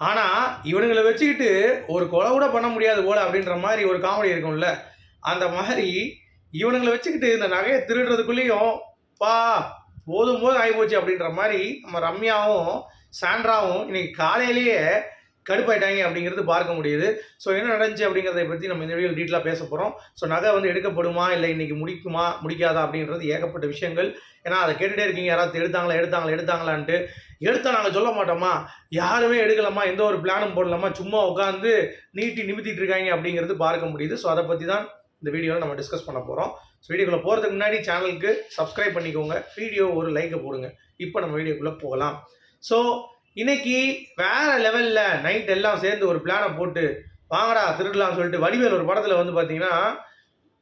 ஆனால் இவனுங்களை வச்சுக்கிட்டு ஒரு கொலை கூட பண்ண முடியாது போல அப்படின்ற மாதிரி ஒரு காமெடி இருக்கும்ல. அந்த மாதிரி இவனுங்களை வச்சுக்கிட்டு இந்த நகையை திருடுறதுக்குள்ளேயும் பா போதும் போதும் ஆகிப்போச்சு அப்படின்ற மாதிரி நம்ம ரம்யாவும் சாண்ட்ராவும் இன்னைக்கு காலையிலேயே கடுப்பாயிட்டாங்க அப்படிங்கிறது பார்க்க முடியுது. ஸோ என்ன நடந்துச்சு அப்படிங்கிறத பற்றி நம்ம இந்த வீடியோ டீட்டெயிலாக பேச போகிறோம் ஸோ நகை வந்து எடுக்கப்படுமா இல்லை இன்றைக்கி முடிக்குமா முடிக்காதா அப்படின்றது ஏகப்பட்ட விஷயங்கள். ஏன்னா அதை கேட்டுகிட்டே இருக்கீங்க யாராவது எடுத்தாங்களா எடுத்தாங்களா எடுத்தாங்களான்ட்டு. எடுத்தால் நாங்கள் சொல்ல மாட்டோமா? யாருமே எடுக்கலாமா எந்த ஒரு பிளானும் போடலாமா சும்மா உட்காந்து நீட்டி நிமித்திட்டு இருக்காங்க அப்படிங்கிறது பார்க்க முடியுது. ஸோ அதை பற்றி தான் இந்த வீடியோவில் நம்ம டிஸ்கஸ் பண்ண போகிறோம் ஸோ வீடியோக்குள்ளே போகிறதுக்கு முன்னாடி சேனலுக்கு சப்ஸ்கிரைப் பண்ணிக்கோங்க. வீடியோ ஒரு லைக்கை போடுங்க. இப்போ நம்ம வீடியோக்குள்ளே போகலாம். ஸோ இன்னைக்கு வேற லெவலில் நைட் எல்லாம் சேர்ந்து ஒரு பிளானை போட்டு வாங்கடா திருடலாம்னு சொல்லிட்டு வடிவேல் ஒரு படத்தில் வந்து பார்த்தீங்கன்னா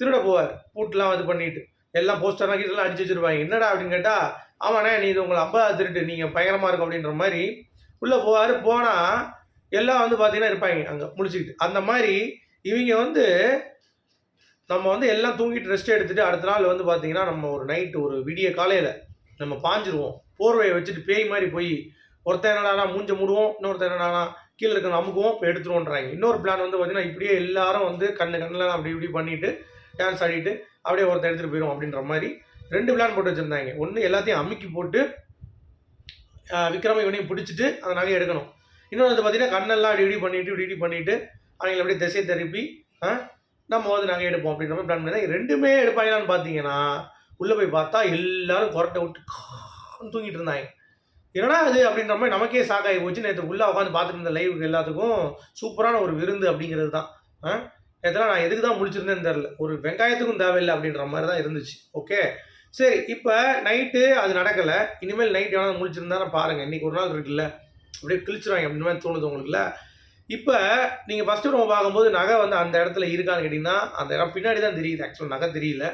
திருட போவார். பூட்டெலாம் இது பண்ணிட்டு எல்லாம் போஸ்டர்லாம் கீட்டெல்லாம் அடிச்சு வச்சிருப்பாங்க. என்னடா அப்படின்னு கேட்டால் ஆமாண்ணே நீ இது உங்களை அப்பா திருட்டு நீங்கள் பயங்கரமாக இருக்கும் அப்படின்ற மாதிரி உள்ளே போவார். போனால் எல்லாம் வந்து பார்த்தீங்கன்னா இருப்பாங்க. அங்கே முடிச்சுக்கிட்டு அந்த மாதிரி இவங்க வந்து நம்ம வந்து எல்லாம் தூங்கிட்டு ரெஸ்ட் எடுத்துட்டு அடுத்த நாள் வந்து பார்த்தீங்கன்னா நம்ம ஒரு நைட்டு ஒரு விடிய காலையில் நம்ம பாஞ்சிருவோம். போர்வையை வச்சுட்டு பேய் மாதிரி போய் ஒருத்தன் என்னடானா மூஞ்ச மூடுவோம் இன்னொருத்தன் என்னடானா கீழே இருக்க அமுக்குவோம் இப்போ எடுத்துருவோன்றாங்க. இன்னொரு பிளான் வந்து பார்த்தீங்கன்னா இப்படியே எல்லாரும் வந்து கண்ணு கண்ணில் அப்படி இப்படி பண்ணிட்டு டான்ஸ் ஆடிட்டு அப்படியே ஒருத்தன் எடுத்துகிட்டு போயிடும் அப்படின்ற மாதிரி ரெண்டு பிளான் போட்டு வச்சுருந்தாங்க. ஒன்று எல்லாத்தையும் அமுக்கி போட்டு விக்ரம இவனையும் பிடிச்சிட்டு அந்த நகையை எடுக்கணும். இன்னொன்று வந்து பார்த்தீங்கன்னா கண்ணெல்லாம் அப்படி இப்படி பண்ணிட்டு இப்படி இப்படி பண்ணிவிட்டு அவங்களை அப்படியே திசை திருப்பி ஆ, நம்ம வந்து நகை எடுப்போம் அப்படின்ற மாதிரி பிளான் பண்ணி ரெண்டுமே எடுப்பாங்களான்னு பார்த்தீங்கன்னா உள்ளே போய் பார்த்தா எல்லாரும் கொரட்டை விட்டு தூங்கிட்டு இருந்தாங்க. என்னடா அது அப்படின்ற மாதிரி நமக்கே சாக்காகி போச்சு. நேற்று உள்ளே உட்காந்து பார்த்துட்டு இருந்த லைவுக்கு எல்லாத்துக்கும் சூப்பரான ஒரு விருந்து அப்படிங்கிறது தான். ஆ? நேற்றுலாம் நான் எதுக்கு தான் முடிச்சிருந்தேன்னு தெரில ஒரு வெங்காயத்துக்கும் தேவையில்லை அப்படின்ற மாதிரி தான் இருந்துச்சு. ஓகே சரி இப்போ நைட்டு அது நடக்கலை. இனிமேல் நைட் எவனாவது முடிச்சிருந்தா பாருங்கள் இன்றைக்கி ஒரு நாள் இருக்குல்ல. அப்படியே கிழிச்சிருவாங்க. அப்படின்ற மாதிரி தோணுது உங்களுக்குல இப்போ நீங்கள் ஃபஸ்ட்டு ரூம் பார்க்கும்போது நகை வந்து அந்த இடத்துல இருக்கான்னு கேட்டிங்கன்னா அந்த இடம் பின்னாடி தான் தெரியுது. ஆக்சுவலாக நகை தெரியல.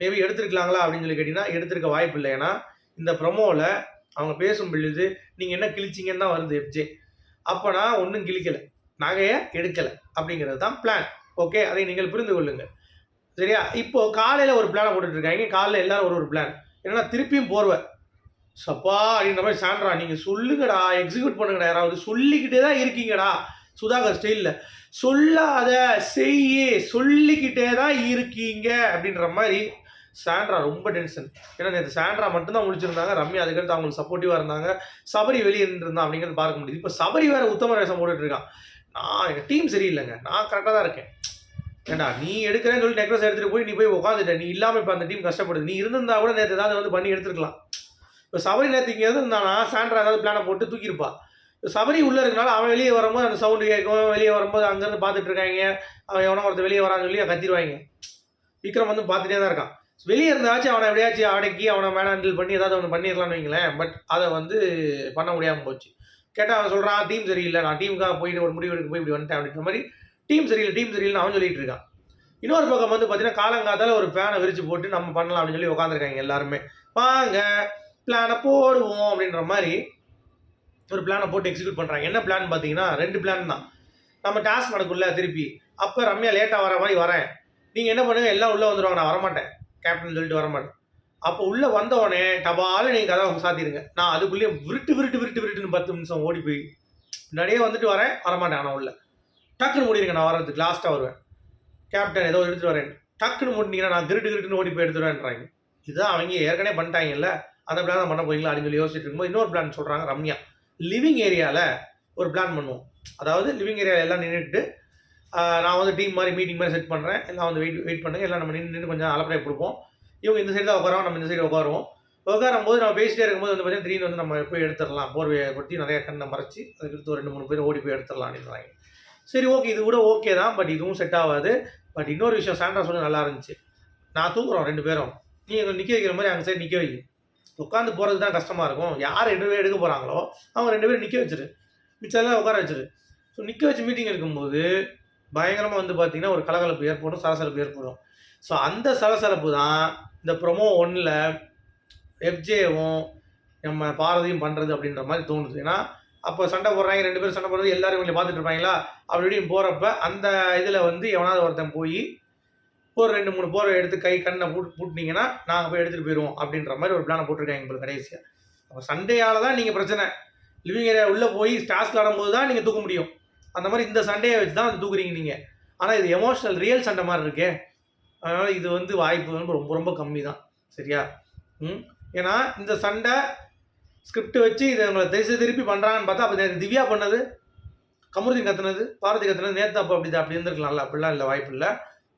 மேபி எடுத்துருக்கலாங்களா அப்படின்னு சொல்லி கேட்டிங்கன்னா எடுத்திருக்க வாய்ப்பு இல்லை. ஏன்னா இந்த ப்ரொமோவில் அவங்க பேசும் பொழுது நீங்கள் என்ன கிழிச்சிங்கன்னு தான் வருது எஃப்ஜே நான் ஒன்றும் கிழிக்கலை. நகையை எடுக்கலை. அப்படிங்கிறது தான் பிளான் ஓகே அதை நீங்கள் புரிந்து கொள்ளுங்கள். சரியா? இப்போது காலையில் ஒரு பிளானை போட்டுட்ருக்காங்க காலையில் எல்லோரும் ஒரு ஒரு பிளான் என்னென்னா திருப்பியும் போர்வை. சப்பா அப்படின்ற மாதிரி சாண்ட்ரா நீங்கள் சொல்லுங்கடா எக்ஸிக்யூட் பண்ணுங்கடா யாராவது. சொல்லிக்கிட்டே தான் இருக்கீங்கடா. சுதாகர் ஸ்டைலில் சொல்லாத செய்ய சொல்லிக்கிட்டே தான் இருக்கீங்க அப்படின்ற மாதிரி சாண்ட்ரா ரொம்ப டென்ஷன். ஏன்னா நேற்று சாண்ட்ரா மட்டும்தான் முடிச்சிருந்தாங்க. ரம்யா அதுக்கடுத்து அவங்களுக்கு சப்போர்ட்டிவாக இருந்தாங்க. சபரி வெளியே இருந்தான் அப்படிங்கிறது பார்க்க முடியுது. இப்போ சபரி வேற உத்தம வேஷம் போட்டுட்டு இருக்கான். நான் எங்கள் டீம் சரியில்லைங்க. நான் கரெக்டாக தான் இருக்கேன். ஏண்டா நீ எடுக்கிறேன்னு சொல்லி நெக்லஸ் எடுத்துகிட்டு போய் நீ போய் உட்காந்துட்ட நீ இல்லாமல் இப்போ அந்த டீம் கஷ்டப்படுது. நீ இருந்திருந்தா கூட நேற்று ஏதாவது வந்து பண்ணி எடுத்துருக்கலாம். இப்போ சபரி நேற்று இங்கே இருந்தானா சாண்ட்ரா ஏதாவது பிளானை போட்டு தூக்கியிருப்பா. சபரி உள்ளே இருக்கனால அவன் வெளியே வரும்போது அந்த சவுண்டு கேட்கும். வெளியே வரும்போது அங்கேருந்து பார்த்துட்டு இருக்காங்க. அவன் எவனோ ஒருத்தர் வெளியே வரான்னு சொல்லி கத்திடுவாங்க. விக்ரம் வந்து பார்த்துட்டே தான் இருக்கான். வெளியே இருந்தாச்சும் அவனை எப்படியாச்சும் அடக்கி அவனை மேலே ஹேண்டில் பண்ணி ஏதாவது ஒன்று பண்ணிடலாம்னு வைங்களேன். பட் அதை வந்து பண்ண முடியாமல் போச்சு. கேட்டால் அவன் சொல்கிறான் டீம் சரியில்லை. நான் டீமுக்காக போயிட்டு ஒரு முடிவு எடுக்க போய் இப்படி வந்துட்டேன் அப்படின்ற மாதிரி டீம் சரியில்லை டீம் சரியில்லைன்னு அவன் சொல்லிட்டு இருக்கான். இன்னொரு பக்கம் வந்து பார்த்தீங்கன்னா காலங்காத்தால ஒரு ஃபேனை விரிச்சு போட்டு நம்ம பண்ணலாம் அப்படின்னு சொல்லி உட்காந்துருக்காங்க எல்லாருமே. வாங்க பிளானை போடுவோம் அப்படின்ற மாதிரி ஒரு பிளானை போட்டு எக்ஸிக்யூட் பண்ணுறாங்க என்ன பிளான் பார்த்தீங்கன்னா ரெண்டு பிளான் தான். நம்ம டாஸ்க் நடக்கும்ல திருப்பி. அப்போ ரம்யா லேட்டாக வர மாதிரி வரேன். நீங்கள் என்ன பண்ணுங்க? எல்லாம் உள்ளே வந்துடுவாங்க நான் வரமாட்டேன். கேப்டன் சொல்லிட்டு வரமாட்டேன். அப்போ உள்ளே வந்தவொடனே டபால நீங்கள் கதவை சாத்திடுங்க. நான் அதுக்குள்ளேயே விருட்டு விருட்டு விருட்டு விருட்டுன்னு பத்து நிமிஷம் ஓடி போய் முன்னாடியே வந்துட்டு வரேன். வரமாட்டேன் ஆனால் உள்ள. டக்குன்னு முடியுங்க நான் வர்றதுக்கு லாஸ்ட்டாக வருவேன். கேப்டன் ஏதோ எடுத்துட்டு வரேன். டக்குன்னு முடினீங்கன்னா நான் திருட்டு திருட்டுன்னு ஓடி போய் எடுத்துருவேன்றாங்க இதுதான் அவங்க ஏற்கனவே பண்ணிட்டாங்கல்ல? அந்த பிளான் தான் பண்ண போறீங்களா? அப்படின்னு சொல்லி யோசிச்சுட்டு இருக்கும்போது இன்னொரு பிளான் சொல்கிறாங்க ரம்யா. லிவிங் ஏரியாவில் ஒரு பிளான் பண்ணுவோம். அதாவது லிவிங் ஏரியாவில் எல்லாம் நின்றுட்டு நான் வந்து டீம் மாதிரி மீட்டிங் மாதிரி செட் பண்ணுறேன் எல்லாம் வந்து வெயிட் வெயிட் பண்ணுங்க. எல்லாம் நம்ம நின்று நின்று கொஞ்சம் அலப்படை கொடுப்போம். இவங்க இந்த சைடு தான் உட்காரோம் நம்ம இந்த சைடு உட்காருவோம். உட்காரும் போது நம்ம பேசிட்டே இருக்கும்போது வந்து பார்த்தீங்கன்னா திடீர்னு வந்து நம்ம போய் எடுத்துடலாம். போர்வையை பற்றி நிறைய கண்ணை மறைச்சி அதுக்கடுத்து ஒரு ரெண்டு மூணு பேர் ஓடி போய் எடுத்துடலாம் அப்படின்றாங்க. சரி ஓகே இது கூட ஓகே தான். பட் இதுவும் செட் ஆகாது. பட் இன்னொரு விஷயம் சாண்ட்ரா சொல்லி நல்லா இருந்துச்சு. நான் தூக்குறோம் ரெண்டு பேரும். நீ எங்களை நிற்க வைக்கிற மாதிரி அங்கே சைடு நிற்க வை. உட்காந்து போகிறது தான் கஷ்டமாக இருக்கும். யார் ரெண்டு பேர் எடுக்க போகிறாங்களோ அவங்க ரெண்டு பேரும் நிற்க வச்சிரு. மிச்சம் எல்லாம் உட்கார வச்சிரு. ஸோ நிற்க வச்சு மீட்டிங் எடுக்கும்போது பயங்கரமாக வந்து பார்த்தீங்கன்னா ஒரு கலகலப்பு ஏற்படும் சலசலப்பு ஏற்படும். ஸோ அந்த சலசலப்பு தான் இந்த ப்ரொமோ ஒன்றில் எஃப்ஜேவும் நம்ம பாரதியும் பண்ணுறது அப்படின்ற மாதிரி தோணுது. ஏன்னா அப்போ சண்டை போடுறாங்க ரெண்டு பேரும் சண்டை போடுறது எல்லாரும் இவங்களை பார்த்துட்டு இருப்பாங்களா? அப்படி இப்படின்னு போகிறப்ப அந்த இதில் வந்து எவனாவது ஒருத்தன் போய் ஒரு ரெண்டு மூணு போரை எடுத்து கை கண்ணை பூட் பூட்டினீங்கன்னா நாங்கள் போய் எடுத்துகிட்டு போயிடுவோம் அப்படின்ற மாதிரி ஒரு பிளானை போட்டிருக்காங்க உங்களுக்கு கடைசியாக அப்போ சண்டையால் தான் நீங்கள் பிரச்சனை. லிவிங் ஏரியா உள்ளே போய் ஸ்டாஸ்க்கு ஆடும்போது தான் நீங்கள் தூக்க முடியும். அந்த மாதிரி இந்த சண்டையை வச்சு தான் வந்து தூக்குறீங்க நீங்கள் ஆனால் இது எமோஷனல் ரியல் சண்டை மாதிரி இருக்கே. அதனால் இது வந்து வாய்ப்பு வந்து ரொம்ப ரொம்ப கம்மி தான் சரியா? ம்? ஏன்னா இந்த சண்டை ஸ்கிரிப்ட் வச்சு இதை உங்களை திசை திருப்பி பண்ணுறாங்கன்னு பார்த்தா அப்போ நேத்து திவ்யா பண்ணது கமருதீன் கத்துனது பாரதி கத்துனது நேற்று அப்போ அப்படி அப்படி இருந்திருக்கலாம்ல. அப்படிலாம் இல்லை வாய்ப்பு இல்லை.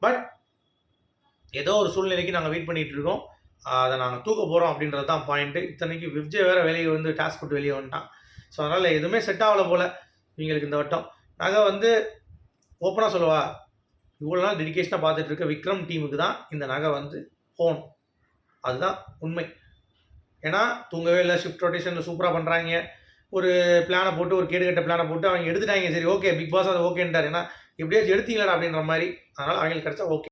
பட் ஏதோ ஒரு சூழ்நிலைக்கு நாங்கள் வெயிட் பண்ணிட்டு இருக்கோம். அதை நாங்கள் தூக்க போகிறோம் அப்படின்றது தான் பாயிண்ட்டு இத்தனைக்கு விஜய் வேறு வெளியே வந்து டாஸ்க் போட்டு வெளியே வந்துட்டான். ஸோ அதனால் எதுவுமே செட் ஆகலை போல். இவங்களுக்கு இந்த வட்டம். நாங்கள் வந்து ஓப்பனாக சொல்லவா? இவ்வளோ நாள் டெடிக்கேஷனாக பார்த்துட்டு இருக்க விக்ரம் டீமுக்கு தான் இந்த நகை வந்து போகணும் அதுதான் உண்மை. ஏன்னா தூங்கவே இல்லை ஷிஃப்ட் ரொட்டேஷனில் சூப்பராக பண்ணுறாங்க ஒரு பிளானை போட்டு ஒரு கேடுகட்ட பிளானை போட்டு அவங்க எடுத்துட்டாங்க. சரி ஓகே பிக் பாஸ் அது ஓகேன்ட்டார் ஏன்னா எப்படியாச்சும் எடுத்தீங்களா அப்படின்ற மாதிரி. அதனால் அவங்களுக்கு கிடச்சா ஓகே